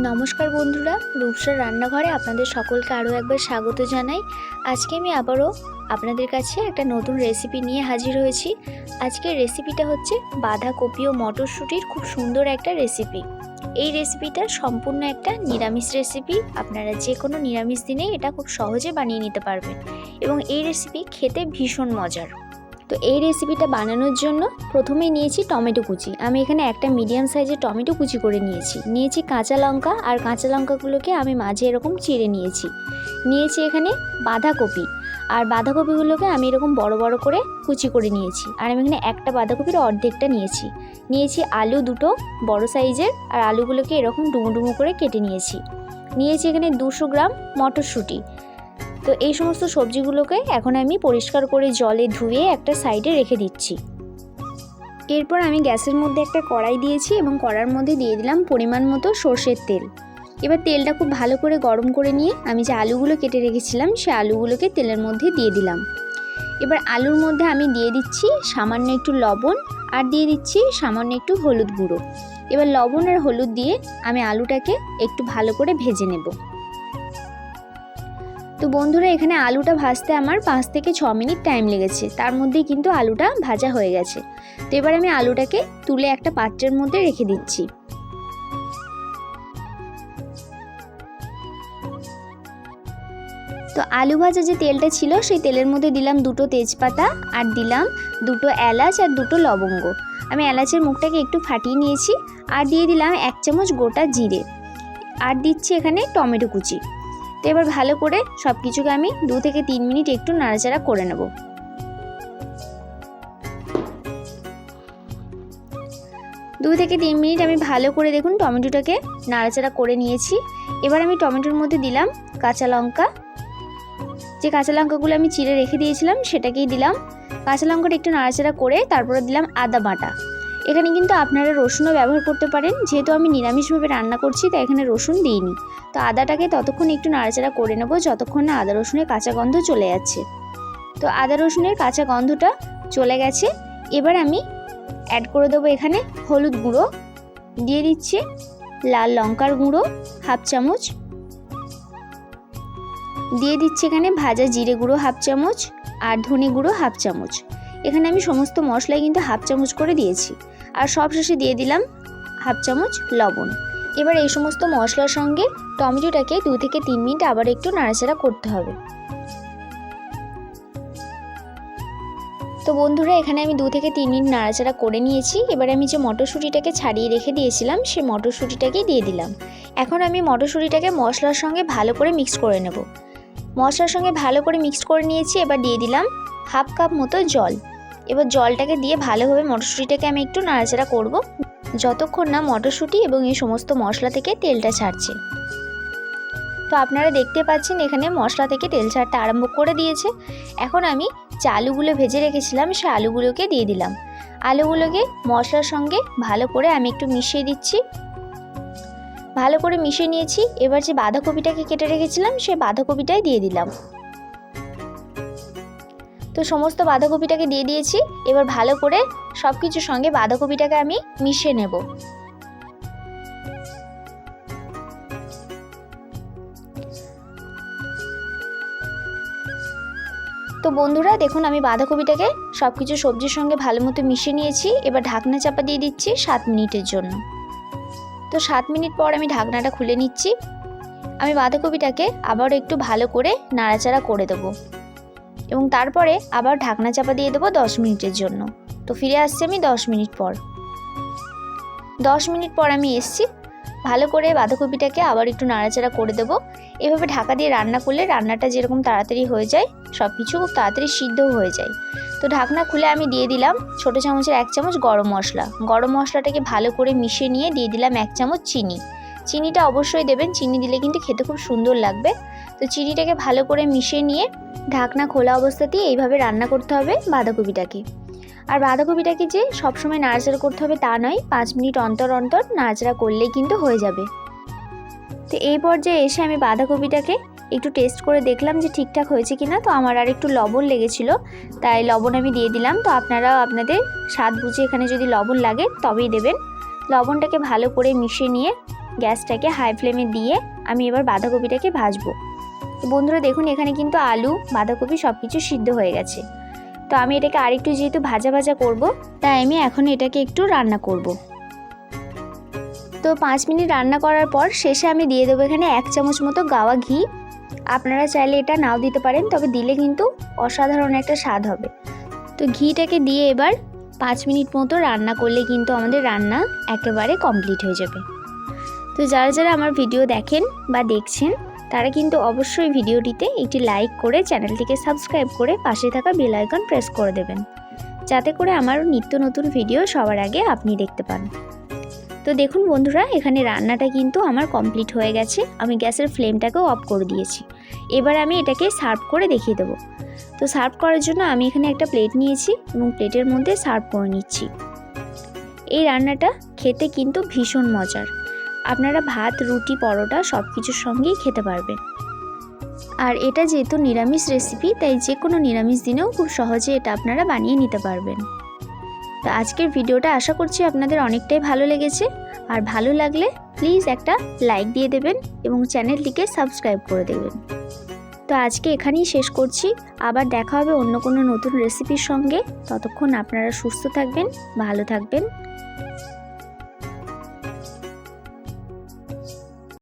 নমস্কার বন্ধুরা, রূপসার রান্নাঘরে আপনাদের সকলকে আরও একবার স্বাগত জানাই। আজকে আমি আবারও আপনাদের কাছে একটা নতুন রেসিপি নিয়ে হাজির হয়েছি। আজকের রেসিপিটা হচ্ছে বাঁধাকপি ও মটরশুঁটির খুব সুন্দর একটা রেসিপি এই রেসিপিটা সম্পূর্ণ একটা নিরামিষ রেসিপি আপনারা যে কোনো নিরামিষ দিনেই এটা খুব সহজে বানিয়ে নিতে পারবেন। এবং এই রেসিপি খেতে ভীষণ মজার। তো এই রেসিপিটা বানানোর জন্য প্রথমেই নিয়েছি টমেটো কুচি। আমি এখানে একটা মিডিয়াম সাইজের টমেটো কুচি করে নিয়েছি। নিয়েছি কাঁচা লঙ্কা আর কাঁচা লঙ্কাগুলোকে আমি মাঝে এরকম চিড়ে নিয়েছি। নিয়েছি এখানে বাঁধাকপি। আর বাঁধাকপিগুলোকে আমি এরকম বড় বড় করে কুচি করে নিয়েছি। আর আমি এখানে একটা বাঁধাকপির অর্ধেকটা নিয়েছি। নিয়েছি আলু দুটো বড় সাইজের আর আলুগুলোকে এরকম ডুমো ডুমো করে কেটে নিয়েছি। নিয়েছি এখানে দুশো গ্রাম মটরশুঁটি। তো এই সমস্ত সবজিগুলোকে এখন আমি পরিষ্কার করে জলে ধুয়ে একটা সাইডে রেখে দিচ্ছি। এরপর আমি গ্যাসের মধ্যে একটা কড়াই দিয়েছি এবং কড়ার মধ্যে দিয়ে দিলাম পরিমাণ মতো সর্ষের তেল। এবার তেলটা খুব ভালো করে গরম করে নিয়ে আমি যে আলুগুলো কেটে রেখেছিলাম, সে আলুগুলোকে তেলের মধ্যে দিয়ে দিলাম। এবার আলুর মধ্যে আমি দিয়ে দিচ্ছি সামান্য একটু লবণ আর দিয়ে দিচ্ছি সামান্য একটু হলুদ গুঁড়ো। এবার লবণ আর হলুদ দিয়ে আমি আলুটাকে একটু ভালো করে ভেজে নেব। তো বন্ধুরা, এখানে আলুটা ভাজতে আমার পাঁচ থেকে ছ মিনিট টাইম লেগেছে। তার মধ্যেই কিন্তু আলুটা ভাজা হয়ে গেছে। তো এবার আমি আলুটাকে তুলে একটা পাত্রের মধ্যে রেখে দিচ্ছি। তো আলু ভাজা যে তেলটা ছিল, সেই তেলের মধ্যে দিলাম দুটো তেজপাতা আর দিলাম দুটো এলাচ আর দুটো লবঙ্গ। আমি এলাচের মুখটাকে একটু ফাটিয়ে নিয়েছি আর দিয়ে দিলাম এক চামচ গোটা জিরে। আর দিচ্ছি এখানে টমেটো কুচি। তো এবার ভালো করে সব কিছুকে আমি দু থেকে তিন মিনিট একটু নাড়াচাড়া করে নেব। দু থেকে তিন মিনিট আমি ভালো করে দেখুন টমেটোটাকে নাড়াচাড়া করে নিয়েছি। এবার আমি টমেটোর মধ্যে দিলাম কাঁচা লঙ্কা। যে কাঁচা লঙ্কাগুলো আমি চিড়ে রেখে দিয়েছিলাম সেটাকেই দিলাম। কাঁচা লঙ্কাটা একটু নাড়াচাড়া করে তারপরে দিলাম আদা বাটা। এখানে কিন্তু আপনারা রসুনও ব্যবহার করতে পারেন। যেহেতু আমি নিরামিষভাবে রান্না করছি, তাই এখানে রসুন দিইনি। তো আদাটাকে ততক্ষণ একটু নাড়াচাড়া করে নেব, যতক্ষণ না আদা রসুনের কাঁচা গন্ধ চলে যাচ্ছে। তো আদা রসুনের কাঁচা গন্ধটা চলে গেছে। এবার আমি অ্যাড করে দেবো এখানে হলুদ গুঁড়ো। দিয়ে দিচ্ছি লাল লঙ্কার গুঁড়ো, হাফ চামচ। দিয়ে দিচ্ছি এখানে ভাজা জিরে গুঁড়ো, হাফ চামচ। আর ধনে গুঁড়ো, হাফ চামচ। এখানে আমি সমস্ত মশলাই কিন্তু হাফ চামচ করে দিয়েছি। আর সব শেষে দিয়ে দিলাম হাফ চামচ লবণ। এবার এই সমস্ত মশলার সঙ্গে টমেটোটাকে দু থেকে তিন মিনিট আবার একটু নাড়াচাড়া করতে হবে। তো বন্ধুরা, এখানে আমি দু থেকে তিন মিনিট নাড়াচাড়া করে নিয়েছি। এবার আমি যে মটরশুঁটিটাকে ছাড়িয়ে রেখে দিয়েছিলাম সেই মটরশুঁটিটাকেই দিয়ে দিলাম। এখন আমি মটরশুঁটিটাকে মশলার সঙ্গে ভালো করে মিক্স করে নেব। মশলার সঙ্গে ভালো করে মিক্সড করে নিয়েছি, এবার দিয়ে দিলাম হাফ কাপ মতো জল। এবার জলটাকে দিয়ে ভালোভাবে মটরশুঁটিটাকে আমি একটু নাড়াচাড়া করব। যতক্ষণ না মটরশুঁটি এবং এই সমস্ত মশলা থেকে তেলটা ছাড়ছে। তো আপনারা দেখতে পাচ্ছেন এখানে মশলা থেকে তেল ছাড়তে আরম্ভ করে দিয়েছে। এখন আমি যে আলুগুলো ভেজে রেখেছিলাম, সে আলুগুলোকে দিয়ে দিলাম। আলুগুলোকে মশলার সঙ্গে ভালো করে আমি একটু মিশিয়ে দিচ্ছি। ভালো করে মিশিয়ে নিয়েছি। এবার যে বাঁধাকপিটাকে কেটে রেখেছিলাম, সে বাঁধাকপিটাই দিয়ে দিলাম। তো সমস্ত বাঁধাকপিটাকে দিয়ে দিয়েছি। এবার ভালো করে সব কিছুর সঙ্গে বাঁধাকপিটাকে আমি মিশিয়ে নেব। তো বন্ধুরা, দেখুন আমি বাঁধাকপিটাকে সব কিছু সবজির সঙ্গে ভালো মতো মিশিয়ে নিয়েছি। এবার ঢাকনা চাপা দিয়ে দিচ্ছি সাত মিনিটের জন্য। তো সাত মিনিট পর আমি ঢাকনাটা খুলে নিচ্ছি। আমি বাঁধাকপিটাকে আবার একটু ভালো করে নাড়াচাড়া করে দেবো। এবং তারপরে আবার ঢাকনা চাপা দিয়ে দেবো দশ মিনিটের জন্য। তো ফিরে আসছি আমি দশ মিনিট পর। দশ মিনিট পর আমি এসছি। ভালো করে বাঁধাকপিটাকে আবার একটু নাড়াচাড়া করে দেবো। এভাবে ঢাকা দিয়ে রান্না করলে রান্নাটা যেরকম তাড়াতাড়ি হয়ে যায় সব কিছু খুব তাড়াতাড়ি সিদ্ধও হয়ে যায়। তো ঢাকনা খুলে আমি দিয়ে দিলাম ছোটো চামচের এক চামচ গরম মশলা। গরম মশলাটাকে ভালো করে মিশিয়ে নিয়ে দিয়ে দিলাম এক চামচ চিনি। চিনিটা অবশ্যই দেবেন, চিনি দিলে কিন্তু খেতে খুব সুন্দর লাগবে। তো চিনিটাকে ভালো করে মিশিয়ে নিয়ে ঢাকনা খোলা অবস্থাতেই এইভাবে রান্না করতে হবে বাঁধাকপিটাকে। আর বাঁধাকপিটাকে যে সবসময় নাড়াচাড়া করতে হবে তা নয়, পাঁচ মিনিট অন্তর অন্তর নাড়াচাড়া করলেই কিন্তু হয়ে যাবে। তো এই পর্যায়ে এসে আমি বাঁধাকপিটাকে একটু টেস্ট করে দেখলাম যে ঠিকঠাক হয়েছে কি না তো আমার আর একটু লবণ লেগেছিলো, তাই লবণ আমি দিয়ে দিলাম। তো আপনারাও আপনাদের স্বাদ বুঝে এখানে যদি লবণ লাগে, তবেই দেবেন। লবণটাকে ভালো করে মিশিয়ে নিয়ে গ্যাসটাকে হাই ফ্লেমে দিয়ে আমি এবার বাঁধাকপিটাকে ভাজবো। তো বন্ধুরা দেখুন, এখানে কিন্তু আলু, বাঁধাকপি সব কিছু সিদ্ধ হয়ে গেছে। তো আমি এটাকে আরেকটু যেহেতু ভাজা ভাজা করব, তাই আমি এখন এটাকে একটু রান্না করব। তো পাঁচ মিনিট রান্না করার পর শেষে আমি দিয়ে দেবো এখানে এক চামচ মতো গাওয়া ঘি আপনারা চাইলে এটা নাও দিতে পারেন, তবে দিলে কিন্তু অসাধারণ একটা স্বাদ হবে। তো ঘিটাকে দিয়ে এবার পাঁচ মিনিট মতো রান্না করলে কিন্তু আমাদের রান্না একেবারে কমপ্লিট হয়ে যাবে। তো যারা যারা আমার ভিডিও দেখেন বা দেখছেন, তারা কিন্তু অবশ্যই ভিডিওটিতে একটি লাইক করে চ্যানেলটিকে সাবস্ক্রাইব করে পাশে থাকা বেল আইকন প্রেস করে দেবেন। যাতে করে আমার নিত্য নতুন ভিডিও সবার আগে আপনি দেখতে পান। তো দেখুন বন্ধুরা, এখানে রান্নাটা কিন্তু আমার কমপ্লিট হয়ে গেছে। আমি গ্যাসের ফ্লেমটাকেও অফ করে দিয়েছি। এবার আমি এটাকে সার্ভ করে দেখিয়ে দেবো। তো সার্ভ করার জন্য আমি এখানে একটা প্লেট নিয়েছি এবং প্লেটের মধ্যে সার্ভ করে নিচ্ছি। এই রান্নাটা খেতে কিন্তু ভীষণ মজার। আপনারা ভাত, রুটি, পরোটা সব কিছুর সঙ্গেই খেতে পারবেন। আর এটা যেহেতু নিরামিষ রেসিপি তাই যে কোনো নিরামিষ দিনেও খুব সহজে এটা আপনারা বানিয়ে নিতে পারবেন। তো আজকের ভিডিওটা আশা করছি আপনাদের অনেকটাই ভালো লেগেছে। আর ভালো লাগলে প্লিজ একটা লাইক দিয়ে দেবেন এবং চ্যানেলটিকে সাবস্ক্রাইব করে দেবেন। তো আজকে এখানেই শেষ করছি। আবার দেখা হবে অন্য কোনো নতুন রেসিপির সঙ্গে। ততক্ষণ আপনারা সুস্থ থাকবেন, ভালো থাকবেন।